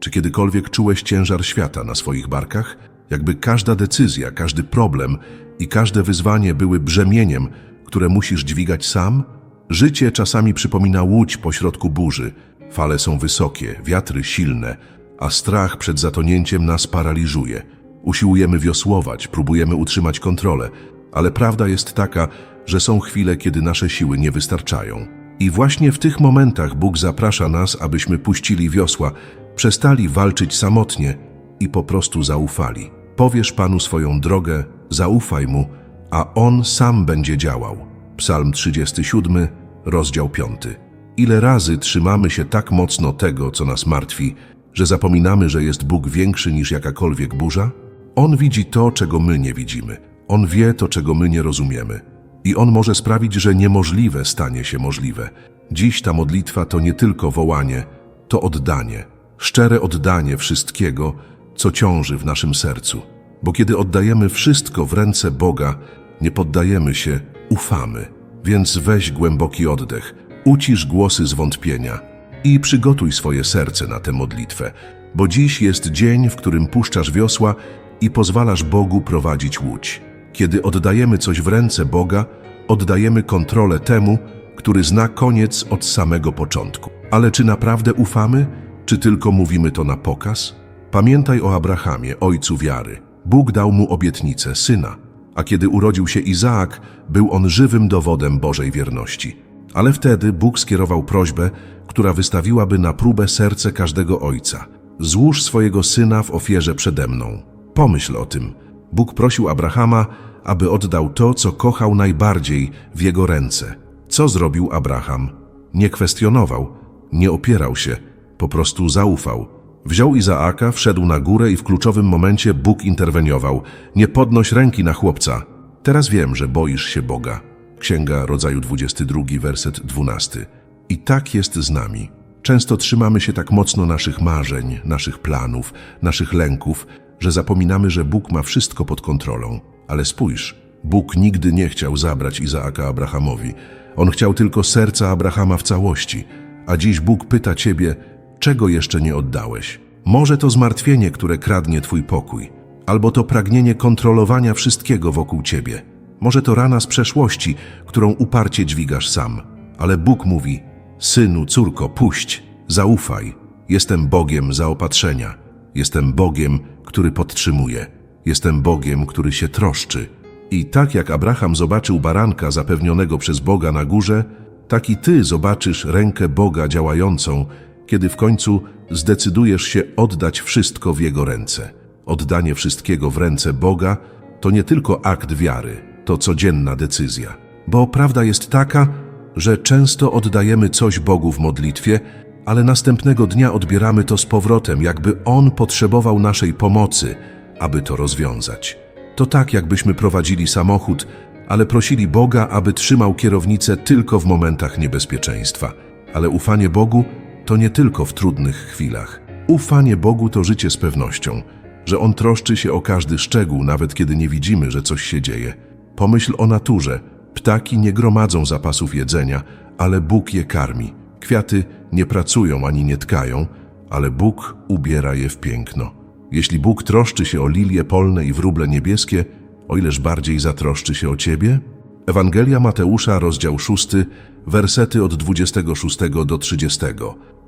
Czy kiedykolwiek czułeś ciężar świata na swoich barkach? Jakby każda decyzja, każdy problem i każde wyzwanie były brzemieniem, które musisz dźwigać sam? Życie czasami przypomina łódź pośrodku burzy. Fale są wysokie, wiatry silne, a strach przed zatonięciem nas paraliżuje. Usiłujemy wiosłować, próbujemy utrzymać kontrolę, ale prawda jest taka, że są chwile, kiedy nasze siły nie wystarczają. I właśnie w tych momentach Bóg zaprasza nas, abyśmy puścili wiosła, przestali walczyć samotnie i po prostu zaufali. Powiesz Panu swoją drogę, zaufaj Mu, a On sam będzie działał. Psalm 37, rozdział 5. Ile razy trzymamy się tak mocno tego, co nas martwi, że zapominamy, że jest Bóg większy niż jakakolwiek burza? On widzi to, czego my nie widzimy. On wie to, czego my nie rozumiemy. I On może sprawić, że niemożliwe stanie się możliwe. Dziś ta modlitwa to nie tylko wołanie, to oddanie. Szczere oddanie wszystkiego, co ciąży w naszym sercu. Bo kiedy oddajemy wszystko w ręce Boga, nie poddajemy się, ufamy. Więc weź głęboki oddech, ucisz głosy zwątpienia i przygotuj swoje serce na tę modlitwę, bo dziś jest dzień, w którym puszczasz wiosła i pozwalasz Bogu prowadzić łódź. Kiedy oddajemy coś w ręce Boga, oddajemy kontrolę temu, który zna koniec od samego początku. Ale czy naprawdę ufamy, czy tylko mówimy to na pokaz? Pamiętaj o Abrahamie, ojcu wiary. Bóg dał mu obietnicę syna, a kiedy urodził się Izaak, był on żywym dowodem Bożej wierności. Ale wtedy Bóg skierował prośbę, która wystawiłaby na próbę serce każdego ojca. Złóż swojego syna w ofierze przede mną. Pomyśl o tym. Bóg prosił Abrahama, aby oddał to, co kochał najbardziej w jego ręce. Co zrobił Abraham? Nie kwestionował, nie opierał się, po prostu zaufał. Wziął Izaaka, wszedł na górę i w kluczowym momencie Bóg interweniował. Nie podnoś ręki na chłopca. Teraz wiem, że boisz się Boga. Księga Rodzaju 22, werset 12. I tak jest z nami. Często trzymamy się tak mocno naszych marzeń, naszych planów, naszych lęków, że zapominamy, że Bóg ma wszystko pod kontrolą. Ale spójrz, Bóg nigdy nie chciał zabrać Izaaka Abrahamowi. On chciał tylko serca Abrahama w całości. A dziś Bóg pyta ciebie, czego jeszcze nie oddałeś? Może to zmartwienie, które kradnie twój pokój, albo to pragnienie kontrolowania wszystkiego wokół ciebie. Może to rana z przeszłości, którą uparcie dźwigasz sam. Ale Bóg mówi, synu, córko, puść, zaufaj. Jestem Bogiem zaopatrzenia. Jestem Bogiem, który podtrzymuje. Jestem Bogiem, który się troszczy. I tak jak Abraham zobaczył baranka zapewnionego przez Boga na górze, tak i ty zobaczysz rękę Boga działającą, kiedy w końcu zdecydujesz się oddać wszystko w Jego ręce. Oddanie wszystkiego w ręce Boga to nie tylko akt wiary, to codzienna decyzja. Bo prawda jest taka, że często oddajemy coś Bogu w modlitwie, ale następnego dnia odbieramy to z powrotem, jakby On potrzebował naszej pomocy, aby to rozwiązać. To tak, jakbyśmy prowadzili samochód, ale prosili Boga, aby trzymał kierownicę tylko w momentach niebezpieczeństwa. Ale ufanie Bogu to nie tylko w trudnych chwilach. Ufanie Bogu to życie z pewnością, że On troszczy się o każdy szczegół, nawet kiedy nie widzimy, że coś się dzieje. Pomyśl o naturze. Ptaki nie gromadzą zapasów jedzenia, ale Bóg je karmi. Kwiaty nie pracują ani nie tkają, ale Bóg ubiera je w piękno. Jeśli Bóg troszczy się o lilie polne i wróble niebieskie, o ileż bardziej zatroszczy się o ciebie? Ewangelia Mateusza, rozdział 6, wersety od 26 do 30.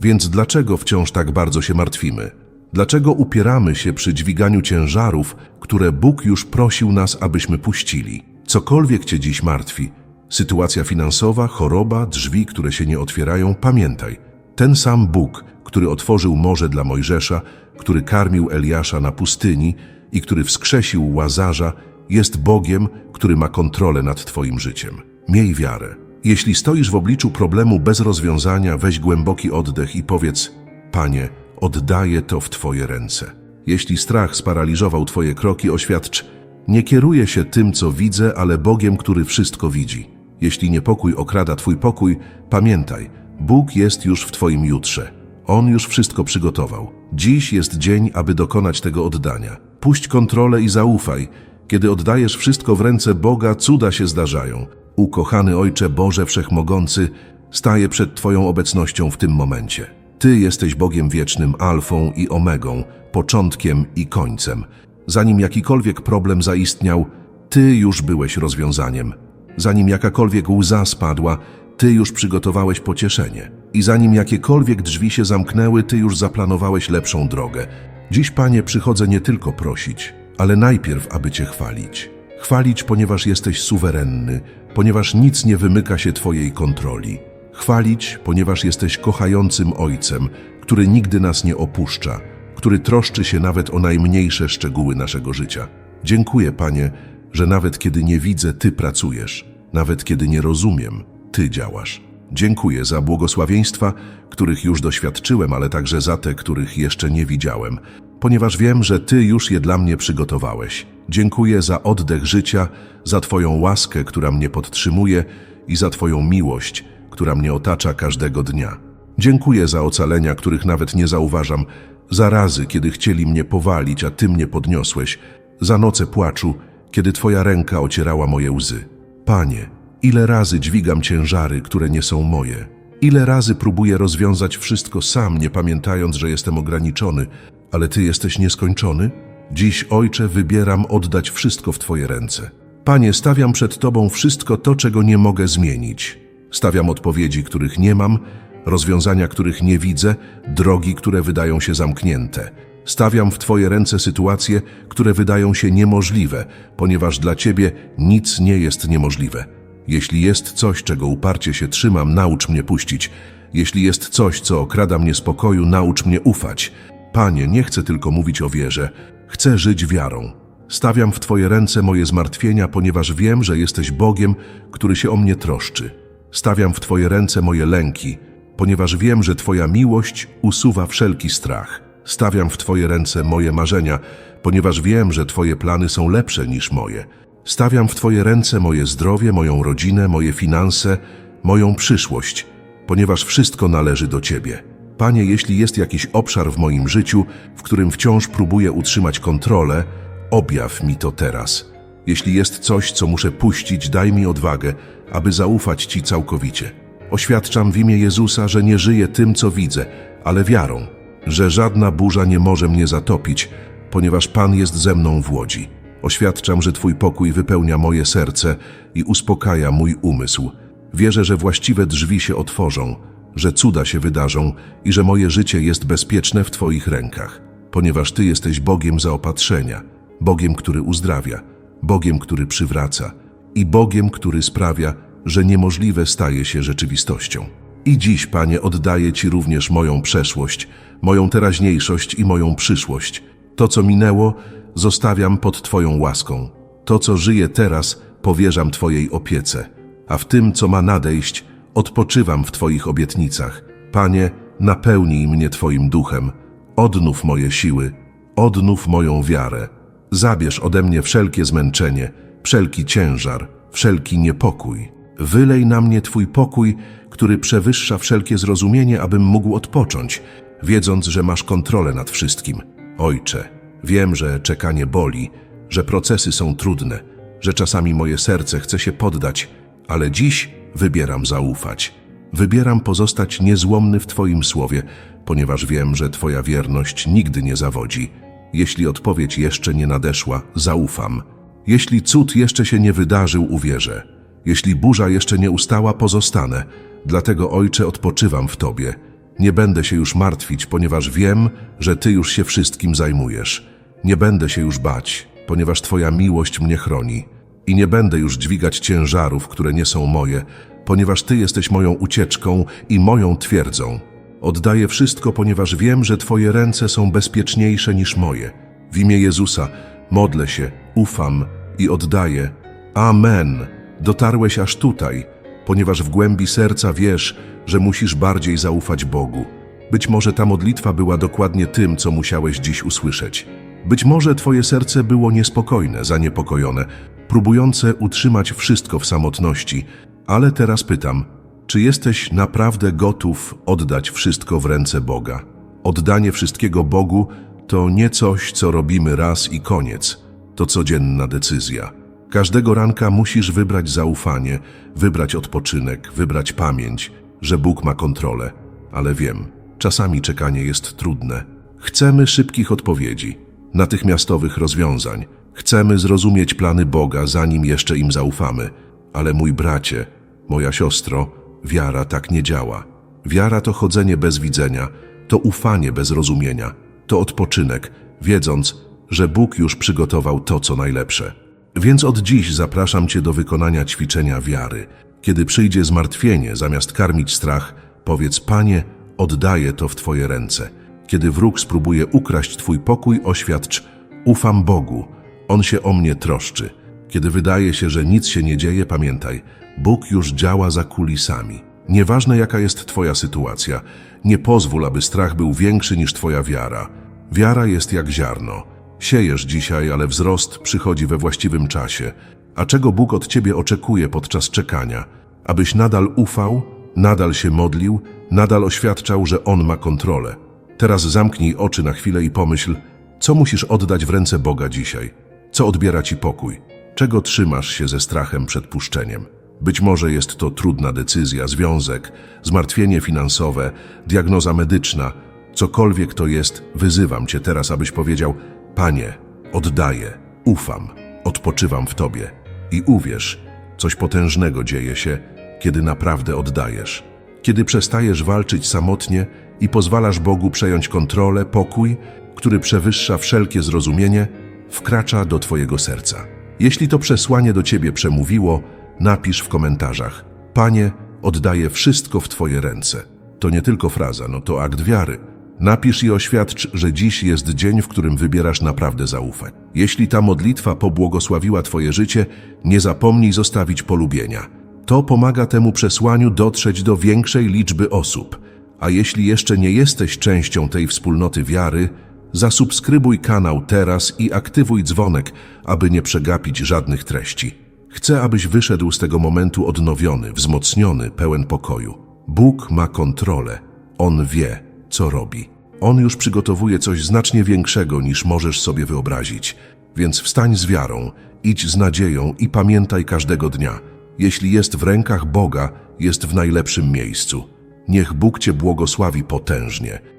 Więc dlaczego wciąż tak bardzo się martwimy? Dlaczego upieramy się przy dźwiganiu ciężarów, które Bóg już prosił nas, abyśmy puścili? Cokolwiek cię dziś martwi, sytuacja finansowa, choroba, drzwi, które się nie otwierają, pamiętaj, ten sam Bóg, który otworzył morze dla Mojżesza, który karmił Eliasza na pustyni i który wskrzesił Łazarza, jest Bogiem, który ma kontrolę nad Twoim życiem. Miej wiarę. Jeśli stoisz w obliczu problemu bez rozwiązania, weź głęboki oddech i powiedz: Panie, oddaję to w Twoje ręce. Jeśli strach sparaliżował Twoje kroki, oświadcz: Nie kieruję się tym, co widzę, ale Bogiem, który wszystko widzi. Jeśli niepokój okrada Twój pokój, pamiętaj, Bóg jest już w Twoim jutrze. On już wszystko przygotował. Dziś jest dzień, aby dokonać tego oddania. Puść kontrolę i zaufaj. Kiedy oddajesz wszystko w ręce Boga, cuda się zdarzają. Ukochany Ojcze Boże Wszechmogący, staję przed Twoją obecnością w tym momencie. Ty jesteś Bogiem wiecznym, alfą i omegą, początkiem i końcem. Zanim jakikolwiek problem zaistniał, Ty już byłeś rozwiązaniem. Zanim jakakolwiek łza spadła, Ty już przygotowałeś pocieszenie. I zanim jakiekolwiek drzwi się zamknęły, Ty już zaplanowałeś lepszą drogę. Dziś, Panie, przychodzę nie tylko prosić, ale najpierw, aby Cię chwalić. Chwalić, ponieważ jesteś suwerenny, ponieważ nic nie wymyka się Twojej kontroli. Chwalić, ponieważ jesteś kochającym Ojcem, który nigdy nas nie opuszcza, który troszczy się nawet o najmniejsze szczegóły naszego życia. Dziękuję, Panie, że nawet kiedy nie widzę, Ty pracujesz, nawet kiedy nie rozumiem, Ty działasz. Dziękuję za błogosławieństwa, których już doświadczyłem, ale także za te, których jeszcze nie widziałem, ponieważ wiem, że Ty już je dla mnie przygotowałeś. Dziękuję za oddech życia, za Twoją łaskę, która mnie podtrzymuje i za Twoją miłość, która mnie otacza każdego dnia. Dziękuję za ocalenia, których nawet nie zauważam, za razy, kiedy chcieli mnie powalić, a Ty mnie podniosłeś, za noce płaczu, kiedy Twoja ręka ocierała moje łzy. Panie, ile razy dźwigam ciężary, które nie są moje. Ile razy próbuję rozwiązać wszystko sam, nie pamiętając, że jestem ograniczony, ale Ty jesteś nieskończony? Dziś, Ojcze, wybieram oddać wszystko w Twoje ręce. Panie, stawiam przed Tobą wszystko to, czego nie mogę zmienić. Stawiam odpowiedzi, których nie mam, rozwiązania, których nie widzę, drogi, które wydają się zamknięte. Stawiam w Twoje ręce sytuacje, które wydają się niemożliwe, ponieważ dla Ciebie nic nie jest niemożliwe. Jeśli jest coś, czego uparcie się trzymam, naucz mnie puścić. Jeśli jest coś, co okrada mnie spokoju, naucz mnie ufać. Panie, nie chcę tylko mówić o wierze, chcę żyć wiarą. Stawiam w Twoje ręce moje zmartwienia, ponieważ wiem, że jesteś Bogiem, który się o mnie troszczy. Stawiam w Twoje ręce moje lęki, ponieważ wiem, że Twoja miłość usuwa wszelki strach. Stawiam w Twoje ręce moje marzenia, ponieważ wiem, że Twoje plany są lepsze niż moje. Stawiam w Twoje ręce moje zdrowie, moją rodzinę, moje finanse, moją przyszłość, ponieważ wszystko należy do Ciebie. Panie, jeśli jest jakiś obszar w moim życiu, w którym wciąż próbuję utrzymać kontrolę, objaw mi to teraz. Jeśli jest coś, co muszę puścić, daj mi odwagę, aby zaufać Ci całkowicie. Oświadczam w imię Jezusa, że nie żyję tym, co widzę, ale wiarą, że żadna burza nie może mnie zatopić, ponieważ Pan jest ze mną w łodzi. Oświadczam, że Twój pokój wypełnia moje serce i uspokaja mój umysł. Wierzę, że właściwe drzwi się otworzą, że cuda się wydarzą i że moje życie jest bezpieczne w Twoich rękach, ponieważ Ty jesteś Bogiem zaopatrzenia, Bogiem, który uzdrawia, Bogiem, który przywraca i Bogiem, który sprawia, że niemożliwe staje się rzeczywistością. I dziś, Panie, oddaję Ci również moją przeszłość, moją teraźniejszość i moją przyszłość. To, co minęło, zostawiam pod Twoją łaską. To, co żyje teraz, powierzam Twojej opiece. A w tym, co ma nadejść, odpoczywam w Twoich obietnicach. Panie, napełnij mnie Twoim duchem. Odnów moje siły, odnów moją wiarę. Zabierz ode mnie wszelkie zmęczenie, wszelki ciężar, wszelki niepokój. Wylej na mnie Twój pokój, który przewyższa wszelkie zrozumienie, abym mógł odpocząć, wiedząc, że masz kontrolę nad wszystkim. Ojcze, wiem, że czekanie boli, że procesy są trudne, że czasami moje serce chce się poddać, ale dziś wybieram zaufać. Wybieram pozostać niezłomny w Twoim słowie, ponieważ wiem, że Twoja wierność nigdy nie zawodzi. Jeśli odpowiedź jeszcze nie nadeszła, zaufam. Jeśli cud jeszcze się nie wydarzył, uwierzę. Jeśli burza jeszcze nie ustała, pozostanę. Dlatego, Ojcze, odpoczywam w Tobie. Nie będę się już martwić, ponieważ wiem, że Ty już się wszystkim zajmujesz. Nie będę się już bać, ponieważ Twoja miłość mnie chroni. I nie będę już dźwigać ciężarów, które nie są moje, ponieważ Ty jesteś moją ucieczką i moją twierdzą. Oddaję wszystko, ponieważ wiem, że Twoje ręce są bezpieczniejsze niż moje. W imię Jezusa modlę się, ufam i oddaję. Amen. Dotarłeś aż tutaj, ponieważ w głębi serca wiesz, że musisz bardziej zaufać Bogu. Być może ta modlitwa była dokładnie tym, co musiałeś dziś usłyszeć. Być może Twoje serce było niespokojne, zaniepokojone, próbujące utrzymać wszystko w samotności, ale teraz pytam, czy jesteś naprawdę gotów oddać wszystko w ręce Boga? Oddanie wszystkiego Bogu to nie coś, co robimy raz i koniec. To codzienna decyzja. Każdego ranka musisz wybrać zaufanie, wybrać odpoczynek, wybrać pamięć, że Bóg ma kontrolę. Ale wiem, czasami czekanie jest trudne. Chcemy szybkich odpowiedzi, natychmiastowych rozwiązań. Chcemy zrozumieć plany Boga, zanim jeszcze im zaufamy. Ale mój bracie, moja siostro, wiara tak nie działa. Wiara to chodzenie bez widzenia, to ufanie bez rozumienia, to odpoczynek, wiedząc, że Bóg już przygotował to, co najlepsze. Więc od dziś zapraszam Cię do wykonania ćwiczenia wiary. Kiedy przyjdzie zmartwienie, zamiast karmić strach, powiedz: Panie, oddaję to w Twoje ręce. Kiedy wróg spróbuje ukraść Twój pokój, oświadcz: Ufam Bogu, On się o mnie troszczy. Kiedy wydaje się, że nic się nie dzieje, pamiętaj: Bóg już działa za kulisami. Nieważne jaka jest Twoja sytuacja, nie pozwól, aby strach był większy niż Twoja wiara. Wiara jest jak ziarno. Siejesz dzisiaj, ale wzrost przychodzi we właściwym czasie. A czego Bóg od Ciebie oczekuje podczas czekania? Abyś nadal ufał, nadal się modlił, nadal oświadczał, że On ma kontrolę. Teraz zamknij oczy na chwilę i pomyśl, co musisz oddać w ręce Boga dzisiaj? Co odbiera Ci pokój? Czego trzymasz się ze strachem przed puszczeniem? Być może jest to trudna decyzja, związek, zmartwienie finansowe, diagnoza medyczna. Cokolwiek to jest, wyzywam Cię teraz, abyś powiedział: Panie, oddaję, ufam, odpoczywam w Tobie. I uwierz, coś potężnego dzieje się, kiedy naprawdę oddajesz. Kiedy przestajesz walczyć samotnie i pozwalasz Bogu przejąć kontrolę, pokój, który przewyższa wszelkie zrozumienie, wkracza do Twojego serca. Jeśli to przesłanie do Ciebie przemówiło, napisz w komentarzach: Panie, oddaję wszystko w Twoje ręce. To nie tylko fraza, no to akt wiary. Napisz i oświadcz, że dziś jest dzień, w którym wybierasz naprawdę zaufać. Jeśli ta modlitwa pobłogosławiła Twoje życie, nie zapomnij zostawić polubienia. To pomaga temu przesłaniu dotrzeć do większej liczby osób. A jeśli jeszcze nie jesteś częścią tej wspólnoty wiary, zasubskrybuj kanał teraz i aktywuj dzwonek, aby nie przegapić żadnych treści. Chcę, abyś wyszedł z tego momentu odnowiony, wzmocniony, pełen pokoju. Bóg ma kontrolę. On wie, co robi. On już przygotowuje coś znacznie większego niż możesz sobie wyobrazić. Więc wstań z wiarą, idź z nadzieją i pamiętaj każdego dnia. Jeśli jest w rękach Boga, jest w najlepszym miejscu. Niech Bóg Cię błogosławi potężnie